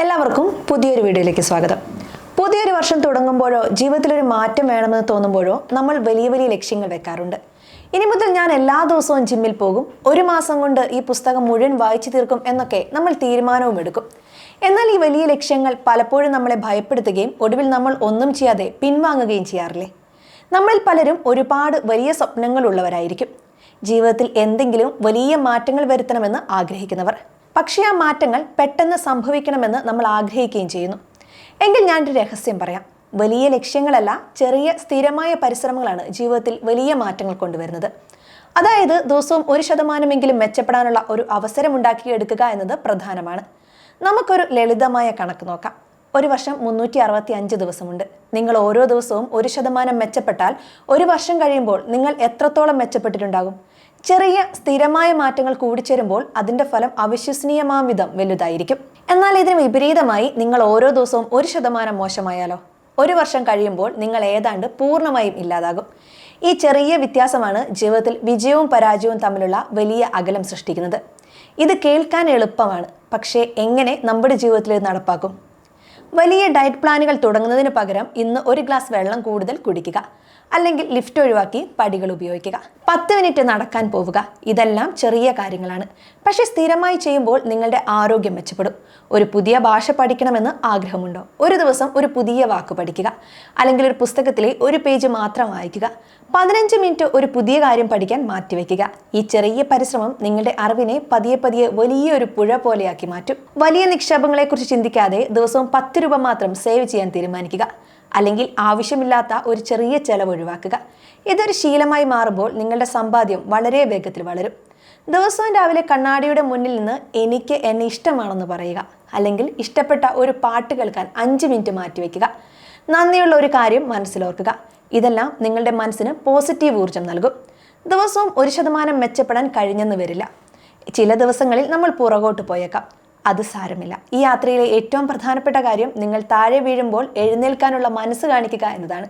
എല്ലാവർക്കും പുതിയൊരു വീഡിയോയിലേക്ക് സ്വാഗതം. പുതിയൊരു വർഷം തുടങ്ങുമ്പോഴോ ജീവിതത്തിലൊരു മാറ്റം വേണമെന്ന് തോന്നുമ്പോഴോ നമ്മൾ വലിയ വലിയ ലക്ഷ്യങ്ങൾ വെക്കാറുണ്ട്. ഇനി മുതൽ ഞാൻ എല്ലാ ദിവസവും ജിമ്മിൽ പോകും ഒരു മാസം കൊണ്ട് ഈ പുസ്തകം മുഴുവൻ വായിച്ചു തീർക്കും എന്നൊക്കെ നമ്മൾ തീരുമാനവും എടുക്കും. എന്നാൽ ഈ വലിയ ലക്ഷ്യങ്ങൾ പലപ്പോഴും നമ്മളെ ഭയപ്പെടുത്തുകയും ഒടുവിൽ നമ്മൾ ഒന്നും ചെയ്യാതെ പിൻവാങ്ങുകയും ചെയ്യാറില്ലേ? നമ്മളിൽ പലരും ഒരുപാട് വലിയ സ്വപ്നങ്ങളുള്ളവരായിരിക്കും ജീവിതത്തിൽ എന്തെങ്കിലും വലിയ മാറ്റങ്ങൾ വരുത്തണമെന്ന് ആഗ്രഹിക്കുന്നവർ. പക്ഷേ ആ മാറ്റങ്ങൾ പെട്ടെന്ന് സംഭവിക്കണമെന്ന് നമ്മൾ ആഗ്രഹിക്കുകയും ചെയ്യുന്നു. എങ്കിൽ ഞാനൊരു രഹസ്യം പറയാം. വലിയ ലക്ഷ്യങ്ങളല്ല ചെറിയ സ്ഥിരമായ പരിശ്രമങ്ങളാണ് ജീവിതത്തിൽ വലിയ മാറ്റങ്ങൾ കൊണ്ടുവരുന്നത്. അതായത് ദിവസവും ഒരു ശതമാനമെങ്കിലും മെച്ചപ്പെടാനുള്ള ഒരു അവസരം ഉണ്ടാക്കിയെടുക്കുക എന്നത് പ്രധാനമാണ്. നമുക്കൊരു ലളിതമായ കണക്ക് നോക്കാം. ഒരു വർഷം മുന്നൂറ്റി അറുപത്തി അഞ്ച് ദിവസമുണ്ട്. നിങ്ങൾ ഓരോ ദിവസവും ഒരു ശതമാനം മെച്ചപ്പെട്ടാൽ ഒരു വർഷം കഴിയുമ്പോൾ നിങ്ങൾ എത്രത്തോളം മെച്ചപ്പെട്ടിട്ടുണ്ടാകും? ചെറിയ സ്ഥിരമായ മാറ്റങ്ങൾ കൂടിച്ചേരുമ്പോൾ അതിന്റെ ഫലം അവിശ്വസനീയമാം വിധം വലുതായിരിക്കും. എന്നാൽ ഇതിന് വിപരീതമായി നിങ്ങൾ ഓരോ ദിവസവും ഒരു ശതമാനം മോശമായാലോ? ഒരു വർഷം കഴിയുമ്പോൾ നിങ്ങൾ ഏതാണ്ട് പൂർണമായും ഇല്ലാതാകും. ഈ ചെറിയ വ്യത്യാസമാണ് ജീവിതത്തിൽ വിജയവും പരാജയവും തമ്മിലുള്ള വലിയ അകലം സൃഷ്ടിക്കുന്നത്. ഇത് കേൾക്കാൻ എളുപ്പമാണ് പക്ഷേ എങ്ങനെ നമ്മുടെ ജീവിതത്തിൽ നടപ്പാക്കും? വലിയ ഡയറ്റ് പ്ലാനുകൾ തുടങ്ങുന്നതിന് പകരം ഇന്ന് ഒരു ഗ്ലാസ് വെള്ളം കൂടുതൽ കുടിക്കുക. അല്ലെങ്കിൽ ലിഫ്റ്റ് ഒഴിവാക്കി പടികൾ ഉപയോഗിക്കുക. പത്ത് മിനിറ്റ് നടക്കാൻ പോവുക. ഇതെല്ലാം ചെറിയ കാര്യങ്ങളാണ്. പക്ഷെ സ്ഥിരമായി ചെയ്യുമ്പോൾ നിങ്ങളുടെ ആരോഗ്യം മെച്ചപ്പെടും. ഒരു പുതിയ ഭാഷ പഠിക്കണമെന്ന് ആഗ്രഹമുണ്ടോ? ഒരു ദിവസം ഒരു പുതിയ വാക്ക് പഠിക്കുക. അല്ലെങ്കിൽ ഒരു പുസ്തകത്തിലെ ഒരു പേജ് മാത്രം വായിക്കുക. പതിനഞ്ച് മിനിറ്റ് ഒരു പുതിയ കാര്യം പഠിക്കാൻ മാറ്റിവെക്കുക. ഈ ചെറിയ പരിശ്രമം നിങ്ങളുടെ അറിവിനെ പതിയെ പതിയെ വലിയൊരു പുഴ പോലെയാക്കി മാറ്റും. വലിയ നിക്ഷേപങ്ങളെക്കുറിച്ച് ചിന്തിക്കാതെ ദിവസവും പത്ത് രൂപ മാത്രം സേവ് ചെയ്യാൻ തീരുമാനിക്കുക. അല്ലെങ്കിൽ ആവശ്യമില്ലാത്ത ഒരു ചെറിയ ചെലവ് ഒഴിവാക്കുക. ഇതൊരു ശീലമായി മാറുമ്പോൾ നിങ്ങളുടെ സമ്പാദ്യം വളരെ വേഗത്തിൽ വളരും. ദിവസവും രാവിലെ കണ്ണാടിയുടെ മുന്നിൽ നിന്ന് എനിക്ക് എന്നെ ഇഷ്ടമാണെന്ന് പറയുക. അല്ലെങ്കിൽ ഇഷ്ടപ്പെട്ട ഒരു പാട്ട് കേൾക്കാൻ അഞ്ച് മിനിറ്റ് മാറ്റിവെക്കുക. നന്ദിയുള്ള ഒരു കാര്യം മനസ്സിലോർക്കുക. ഇതെല്ലാം നിങ്ങളുടെ മനസ്സിന് പോസിറ്റീവ് ഊർജം നൽകും. ദിവസവും ഒരു ശതമാനം മെച്ചപ്പെടാൻ കഴിഞ്ഞെന്ന് വരില്ല. ചില ദിവസങ്ങളിൽ നമ്മൾ പുറകോട്ട് പോയേക്കാം. അത് സാരമില്ല. ഈ യാത്രയിലെ ഏറ്റവും പ്രധാനപ്പെട്ട കാര്യം നിങ്ങൾ താഴെ വീഴുമ്പോൾ എഴുന്നേൽക്കാനുള്ള മനസ്സ് കാണിക്കുക എന്നതാണ്.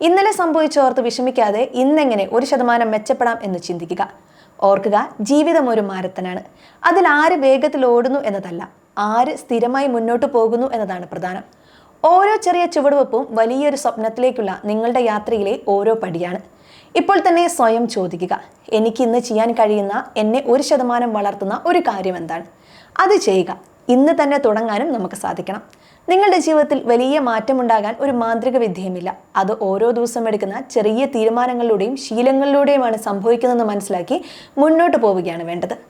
ഇന്നലെ സംഭവിച്ചോർത്ത് വിഷമിക്കാതെ ഇന്നെങ്ങനെ ഒരു ശതമാനം മെച്ചപ്പെടാം എന്ന് ചിന്തിക്കുക. ഓർക്കുക ജീവിതം ഒരു മാരത്തനാണ്. അതിൽ ആര് വേഗത്തിൽ ഓടുന്നു എന്നതല്ല. ആര് സ്ഥിരമായി മുന്നോട്ട് പോകുന്നു എന്നതാണ് പ്രധാനം. ഓരോ ചെറിയ ചുവടുവെപ്പും വലിയൊരു സ്വപ്നത്തിലേക്കുള്ള നിങ്ങളുടെ യാത്രയിലെ ഓരോ പടിയാണ്. ഇപ്പോൾ തന്നെ സ്വയം ചോദിക്കുക എനിക്ക് ഇന്ന് ചെയ്യാൻ കഴിയുന്ന എന്നെ ഒരു ശതമാനം വളർത്തുന്ന ഒരു കാര്യം എന്താണ്? അത് ചെയ്യുക. ഇന്ന് തന്നെ തുടങ്ങാനും നമുക്ക് സാധിക്കണം. നിങ്ങളുടെ ജീവിതത്തിൽ വലിയ മാറ്റമുണ്ടാകാൻ ഒരു മാന്ത്രിക വിദ്യയുമില്ല. അത് ഓരോ ദിവസം എടുക്കുന്ന ചെറിയ തീരുമാനങ്ങളിലൂടെയും ശീലങ്ങളിലൂടെയുമാണ് സംഭവിക്കുന്നതെന്ന് മനസ്സിലാക്കി മുന്നോട്ട് പോവുകയാണ് വേണ്ടത്.